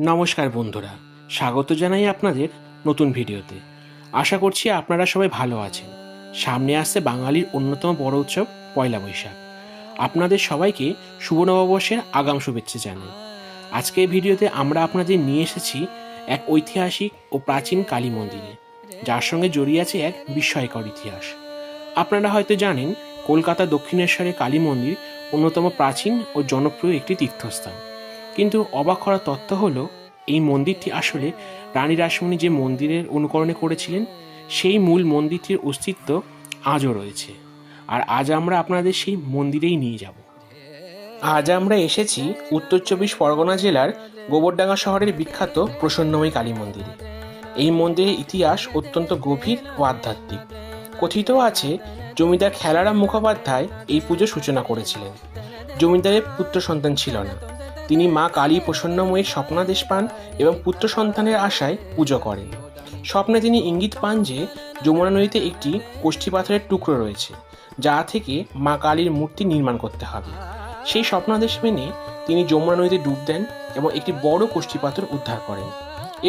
নমস্কার বন্ধুরা, স্বাগত জানাই আপনাদের নতুন ভিডিওতে। আশা করছি আপনারা সবাই ভালো আছেন। সামনে আসছে বাঙালির অন্যতম বড় উৎসব, পয়লা বৈশাখ। আপনাদের সবাইকে শুভ নববর্ষের আগাম শুভেচ্ছা জানাই। আজকে এই ভিডিওতে আমরা আপনাদের নিয়ে এসেছি এক ঐতিহাসিক ও প্রাচীন কালী মন্দিরে। যার সঙ্গে জড়িয়ে আছে এক বিস্ময়কর ইতিহাস। আপনারা হয়তো জানেন, কলকাতা দক্ষিণেশ্বরে কালী মন্দির অন্যতম প্রাচীন ও জনপ্রিয় একটি তীর্থস্থান। কিন্তু অবাক করা তথ্য হলো, এই মন্দিরটি আসলে রানী রাসমণি যে মন্দিরের অনুকরণে করেছিলেন, সেই মূল মন্দিরটির অস্তিত্ব আজও রয়েছে। আর আজ আমরা আপনাদের সেই মন্দিরেই নিয়ে যাব। আজ আমরা এসেছি উত্তর চব্বিশ পরগনা জেলার গোবরডাঙ্গা শহরের বিখ্যাত প্রসন্নময়ী কালী মন্দিরে। এই মন্দিরের ইতিহাস অত্যন্ত গভীর ও আধ্যাত্মিক। কথিত আছে, জমিদার খেলারাম মুখোপাধ্যায় এই পুজো সূচনা করেছিলেন। জমিদারের পুত্র সন্তান ছিল না। তিনি মা কালী প্রসন্নময়ীর স্বপ্নাদেশ পান এবং পুত্র সন্তানের আশায় পুজো করেন। স্বপ্নে তিনি ইঙ্গিত পান যে যমুনা নদীতে একটি কোষ্ঠী পাথরের টুকরো রয়েছে, যা থেকে মা কালীর মূর্তি নির্মাণ করতে হবে। সেই স্বপ্নাদেশ মেনে তিনি যমুনা নদীতে ডুব দেন এবং একটি বড় কোষ্ঠী পাথর উদ্ধার করেন।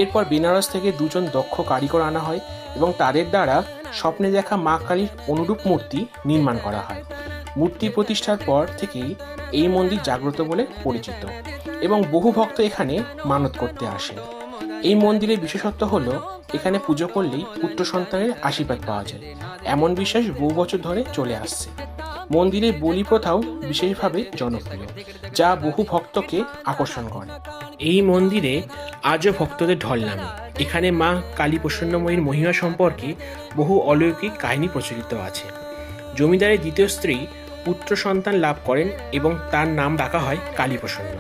এরপর বেনারস থেকে দুজন দক্ষ কারিগর আনা হয় এবং তাদের দ্বারা স্বপ্নে দেখা মা কালীর অনুরূপ মূর্তি নির্মাণ করা হয়। মূর্তি প্রতিষ্ঠার পর থেকেই এই মন্দির জাগ্রত বলে পরিচিত এবং বহু ভক্ত এখানে মানত করতে আসেন এই মন্দিরের বিশেষত্ব হলো, এখানে পুজো করলেই পুত্র সন্তানের আশীর্বাদ পাওয়া যায়। এমন বিশ্বাস বহু বছর ধরে চলে আসছে। মন্দিরে বলি প্রথাও বিশেষভাবে জনপ্রিয়, যা বহু ভক্তকে আকর্ষণ করে। এই মন্দিরে আজও ভক্তদের ঢল নামে। এখানে মা কালী প্রসন্নময়ীর মহিমা সম্পর্কে বহু অলৌকিক কাহিনী প্রচলিত আছে। জমিদারের দ্বিতীয় স্ত্রী পুত্র সন্তান লাভ করেন এবং তার নাম রাখা হয় কালীপ্রসন্ন।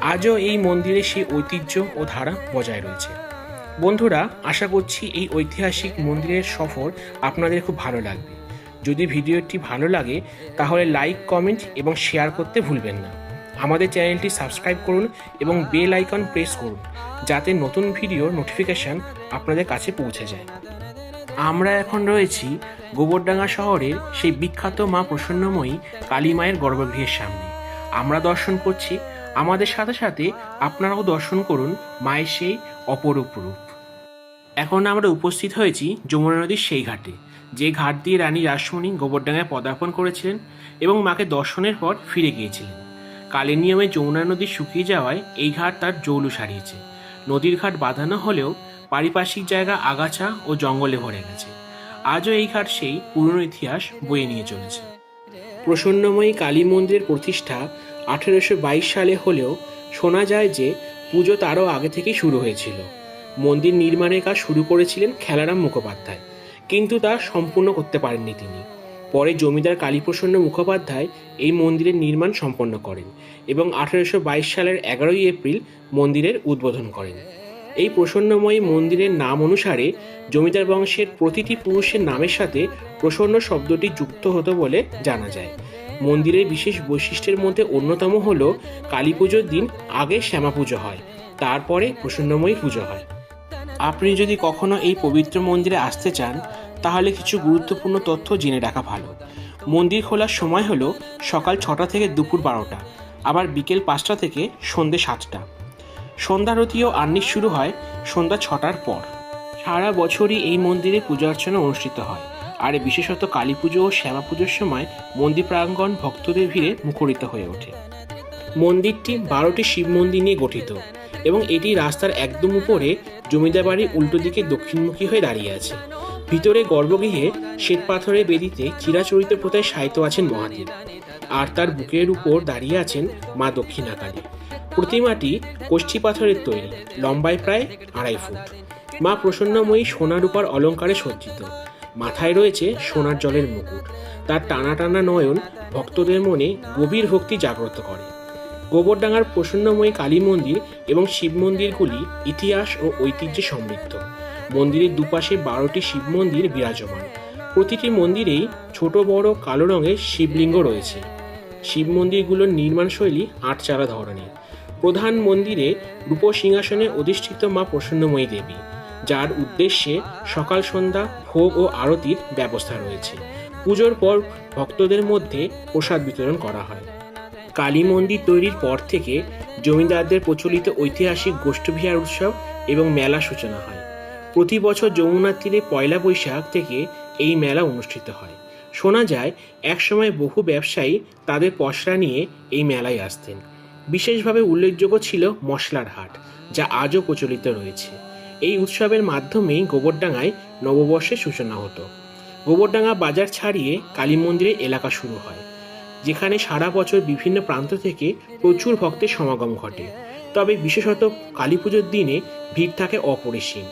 আজও এই মন্দিরে সেই ঐতিহ্য ও ধারা বজায় রয়েছে। বন্ধুরা, আশা করছি এই ঐতিহাসিক মন্দিরের সফর আপনাদের খুব ভালো লাগবে। যদি ভিডিওটি ভালো লাগে, তাহলে লাইক, কমেন্ট এবং শেয়ার করতে ভুলবেন না। আমাদের চ্যানেলটি সাবস্ক্রাইব করুন এবং বেল আইকন প্রেস করুন, যাতে নতুন ভিডিওর নোটিফিকেশান আপনাদের কাছে পৌঁছে যায়। আমরা এখন রয়েছি গোবরডাঙ্গা শহরের সেই বিখ্যাত মা প্রসন্নময়ী কালী মায়ের গর্ভগৃহের সামনে। আমরা দর্শন করছি, আমাদের সাথে সাথে আপনারাও দর্শন করুন মায়ের সেই অপরূপ রূপ। এখন আমরা উপস্থিত হয়েছি যমুনা নদীর সেই ঘাটে, যে ঘাট দিয়ে রানী রাসমণি গোবরডাঙ্গায় পদার্পণ করেছিলেন এবং মাকে দর্শনের পর ফিরে গিয়েছিলেন। কালের নিয়মে যমুনা নদী শুকিয়ে যাওয়ায় এই ঘাট তার জৌলু সারিয়েছে নদীর ঘাট বাঁধানো হলেও পারিপার্শ্বিক জায়গা, আগাছা ও জঙ্গলে ভরে গেছে। আজও এই ঘাট সেই পুরনো ইতিহাস বয়ে নিয়ে চলেছে। প্রসন্নময়ী কালী মন্দিরের প্রতিষ্ঠা আঠেরোশো বাইশ সালে হলেও শোনা যায় যে পুজো তারও আগে থেকেই শুরু হয়েছিল। মন্দির নির্মাণের কাজ শুরু করেছিলেন খেলারাম মুখোপাধ্যায়, কিন্তু তা সম্পূর্ণ করতে পারেননি তিনি। পরে জমিদার কালীপ্রসন্ন মুখোপাধ্যায় এই মন্দিরের নির্মাণ সম্পন্ন করেন এবং আঠেরোশো সালের এগারোই এপ্রিল মন্দিরের উদ্বোধন করেন। এই প্রসন্নময়ী মন্দিরের নাম অনুসারে জমিদার বংশের প্রতিটি পুরুষের নামের সাথে প্রসন্ন শব্দটি যুক্ত হতো বলে জানা যায়। মন্দিরের বিশেষ বৈশিষ্ট্যের মধ্যে অন্যতম হল কালী পুজোর দিন আগে শ্যামা পুজো হয়, তারপরে প্রসন্নময়ী পুজো হয়। আপনি যদি কখনো এই পবিত্র মন্দিরে আসতে চান, তাহলে কিছু গুরুত্বপূর্ণ তথ্য জেনে রাখা ভালো। মন্দির খোলার সময় হলো সকাল ছটা থেকে দুপুর বারোটা, আবার বিকেল পাঁচটা থেকে সন্ধে সাতটা। সন্ধ্যারতি ও আহ্নিক শুরু হয় সন্ধ্যা ছটার পর। সারা বছরই এই মন্দিরে পূজা অর্চনা অনুষ্ঠিত হয়, আর বিশেষত কালী পুজো ও শ্যামা পুজোর সময় মন্দির প্রাঙ্গণ ভক্তদের ভিড়ে মুখরিত হয়ে ওঠে। মন্দিরটি বারোটি শিব মন্দির নিয়ে গঠিত এবং এটি রাস্তার একদম উপরে জমিদার বাড়ির উল্টো দিকে দক্ষিণমুখী হয়ে দাঁড়িয়ে আছে। ভিতরে গর্ভগৃহে শ্বেত পাথরের বেদিতে চিরাচরিত প্রথায় সাহিত্য আছেন মহাদেব, আর তার বুকের উপর দাঁড়িয়ে আছেন মা দক্ষিণাকালী। প্রতিমাটি কষ্টি পাথরের তৈরি, লম্বায় প্রায় আড়াই ফুট। মা প্রসন্নময়ী সোনা রূপার অলঙ্কারে সজ্জিত। মাথায় রয়েছে সোনার জলের মুকুট। তার টানা টানা নয়ন ভক্তদের মনে গভীর ভক্তি জাগ্রত করে। গোবরডাঙ্গার প্রসন্নময়ী কালী মন্দির এবং শিব মন্দিরগুলি ইতিহাস ও ঐতিহ্যে সমৃদ্ধ। মন্দিরের দুপাশে বারোটি শিব মন্দির বিরাজমান। প্রতিটি মন্দিরেই ছোট, বড়, কালো রঙের শিবলিঙ্গ রয়েছে। শিব মন্দিরগুলোর নির্মাণশৈলী আটচারা ধরনের। প্রধান মন্দিরে রূপ সিংহাসনে অধিষ্ঠিত মা প্রসন্নময়ী দেবী, যার উদ্দেশ্যে সকাল সন্ধ্যা ভোগ ও আরতির ব্যবস্থা রয়েছে। পুজোর পর ভক্তদের মধ্যে প্রসাদ বিতরণ করা হয়। কালী মন্দির তৈরির পর থেকে জমিদারদের প্রচলিত ঐতিহাসিক গোষ্ঠবিহার উৎসব এবং মেলা সূচনা হয়। প্রতি বছর যমুনার তীরে পয়লা বৈশাখ থেকে এই মেলা অনুষ্ঠিত হয়। শোনা যায়, একসময় বহু ব্যবসায়ী তাদের পসরা নিয়ে এই মেলায় আসতেন। বিশেষভাবে উল্লেখযোগ্য ছিল মশলার হাট, যা আজও প্রচলিত রয়েছে। এই উৎসবের মাধ্যমেই গোবরডাঙ্গায় নববর্ষের সূচনা হতো। গোবরডাঙ্গা বাজার ছাড়িয়ে কালী মন্দিরের এলাকা শুরু হয়, যেখানে সারা বছর বিভিন্ন প্রান্ত থেকে প্রচুর ভক্তের সমাগম ঘটে। তবে বিশেষত কালী পুজোর দিনে ভিড় থাকে অপরিসীম,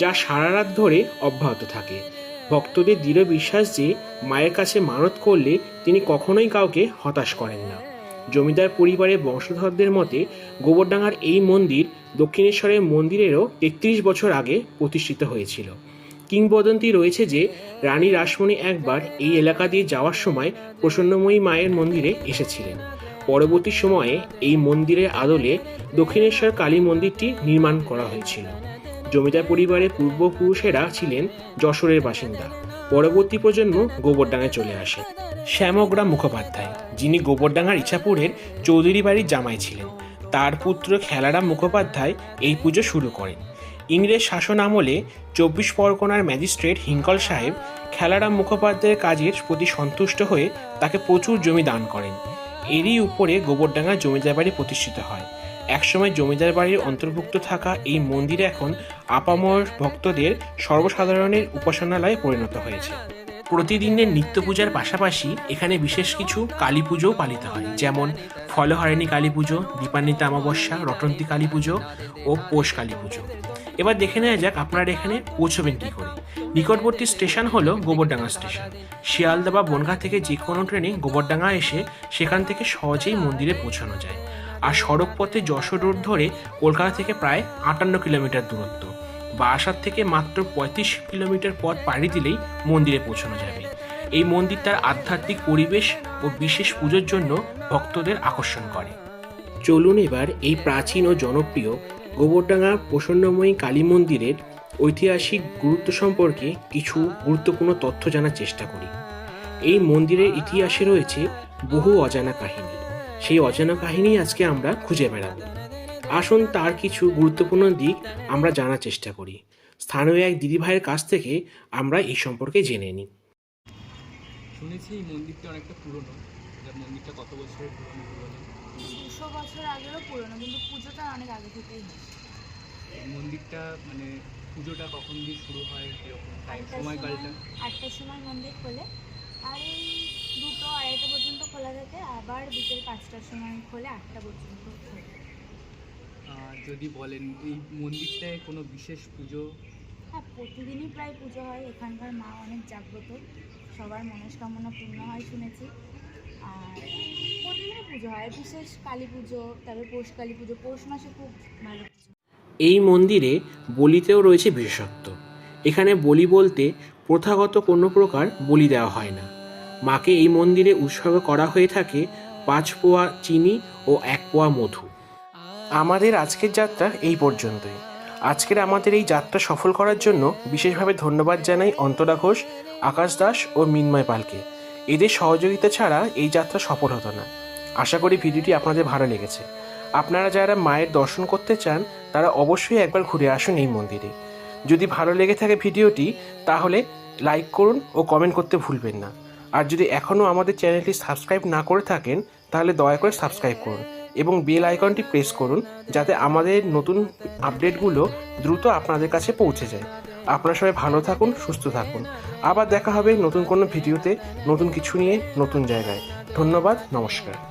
যা সারা রাত ধরে অব্যাহত থাকে। ভক্তদের দৃঢ় বিশ্বাস যে মায়ের কাছে মানত করলে তিনি কখনোই কাউকে হতাশ করেন না। জমিদার পরিবারের বংশধরদের মতে গোবরডাঙ্গার এই মন্দির দক্ষিণেশ্বরের মন্দিরেরও তেত্রিশ বছর আগে প্রতিষ্ঠিত হয়েছিল। কিংবদন্তি রয়েছে যে, রানী রাসমণি একবার এই এলাকা দিয়ে যাওয়ার সময় প্রসন্নময়ী মায়ের মন্দিরে এসেছিলেন। পরবর্তী সময়ে এই মন্দিরের আদলে দক্ষিণেশ্বর কালী মন্দিরটি নির্মাণ করা হয়েছিল। জমিদার পরিবারের পূর্বপুরুষেরা ছিলেন যশোরের বাসিন্দা। পরবর্তী প্রজন্ম গোবরডাঙ্গায় চলে আসে। শ্যামগ্রাম মুখোপাধ্যায়, যিনি গোবরডাঙ্গার ইছাপুরের চৌধুরী বাড়ির জামাই ছিলেন। তার পুত্র খেলারাম মুখোপাধ্যায় এই পুজো শুরু করেন। ইংরেজ শাসন আমলে চব্বিশ পরগনার ম্যাজিস্ট্রেট হিঙ্কল সাহেব খেলারাম মুখোপাধ্যায়ের কাজের প্রতি সন্তুষ্ট হয়ে তাকে প্রচুর জমি দান করেন। এরই উপরে গোবরডাঙ্গা জমিদার বাড়ি প্রতিষ্ঠিত হয়। একসময় জমিদার বাড়ির অন্তর্ভুক্ত থাকা এই মন্দির এখন আপামর ভক্তদের সর্বসাধারণের উপাসনালয়ে পরিণত হয়েছে। প্রতিদিনের নিত্য পূজার পাশাপাশি এখানে বিশেষ কিছু কালী পুজোও পালিত হয়, যেমন ফলহারিণী কালী পুজো, দীপান্বিতা অমাবস্যা, রটন্তী কালী পুজো ও পৌষ কালী পুজো। এবার দেখে নেওয়া যাক আপনারা এখানে পৌঁছবেন কী করে। নিকটবর্তী স্টেশন হলো গোবরডাঙ্গা স্টেশন। শিয়ালদা বা বনগাঁ থেকে যে কোনো ট্রেনে গোবরডাঙ্গা এসে সেখান থেকে সহজেই মন্দিরে পৌঁছানো যায়। আর সড়ক পথে যশোর রোড ধরে কলকাতা থেকে প্রায় আটান্ন কিলোমিটার দূরত্ব। বারাসাত থেকে মাত্র পঁয়ত্রিশ কিলোমিটার পথ পাড়ি দিলেই মন্দিরে পৌঁছানো যাবে। এই মন্দির তার আধ্যাত্মিক পরিবেশ ও বিশেষ পুজোর জন্য ভক্তদের আকর্ষণ করে। চলুন এবার এই প্রাচীন ও জনপ্রিয় গোবরডাঙ্গা প্রসন্নময়ী কালী মন্দিরের ঐতিহাসিক গুরুত্ব সম্পর্কে কিছু গুরুত্বপূর্ণ তথ্য জানার চেষ্টা করি। এই মন্দিরের ইতিহাসে রয়েছে বহু অজানা কাহিনী। সেই অজানা কাহিনী আজকে আমরা খুঁজে বেড়াবো। আসুন তার কিছু গুরুত্বপূর্ণ দিক আমরা জানার চেষ্টা করি। স্থানীয় এক দিদিভাইয়ের কাছ থেকে আমরা এই সম্পর্কে জেনে নিই। শুনেছি এই মন্দিরটা অনেকটা পুরনো। মন্দিরটা কত বছরের পুরনো দুশো বছর আগেরও পুরনো কিন্তু পুজোটা অনেক আগে থেকেই হয় মন্দিরটা মানে পুজোটা কখন দিয়ে শুরু হয় এরকম টাইম সময়কালটা? সময়- আটটার সময় মন্দির খোলে। আর এই আড়াইটা পর্যন্ত খোলা থাকে আবার বিকেল পাঁচটার সময় খোলে আটটা পর্যন্ত খোলে। যদি বলেন এই মন্দিরটায় কোনো বিশেষ পুজো? হ্যাঁ প্রতিদিনই প্রায় পুজো হয় এখানকার মা অনেক জাগ্রত সবার মনস্কামনা পূর্ণ হয় শুনেছি। আর প্রতিদিনই পুজো হয় বিশেষ কালী পুজো তারপরে পৌষ কালী পুজো পৌষ মাসে খুব ভালো পুজো এই মন্দিরে বলিতেও রয়েছে বিশেষত্ব। এখানে বলি বলতে প্রথাগত কোনো প্রকার বলি দেওয়া হয় না। মাকে এই মন্দিরে উৎসর্গ করা হয়ে থাকে পাঁচ পোয়া চিনি ও এক পোয়া মধু। আমাদের আজকের যাত্রা এই পর্যন্তই। আজকের আমাদের এই যাত্রা সফল করার জন্য বিশেষভাবে ধন্যবাদ জানাই অন্তরা ঘোষ, আকাশ দাস ও মিন্ময় পালকে। এদের সহযোগিতা ছাড়া এই যাত্রা সফল হতো না। আশা করি ভিডিওটি আপনাদের ভালো লেগেছে। আপনারা যারা মায়ের দর্শন করতে চান, তারা অবশ্যই একবার ঘুরে আসুন এই মন্দিরে। যদি ভালো লেগে থাকে ভিডিওটি, তাহলে লাইক করুন ও কমেন্ট করতে ভুলবেন না। আর যদি এখনও আমাদের চ্যানেলটি সাবস্ক্রাইব না করে থাকেন, তাহলে দয়া করে সাবস্ক্রাইব করুন এবং বেল আইকনটি প্রেস করুন যাতে আমাদের নতুন আপডেটগুলো দ্রুত আপনাদের কাছে পৌঁছে যায়। আপনার সবাই ভালো থাকুন, সুস্থ থাকুন। আবার দেখা হবে নতুন কোনো ভিডিওতে, নতুন কিছু নিয়ে, নতুন জায়গায়। ধন্যবাদ, নমস্কার।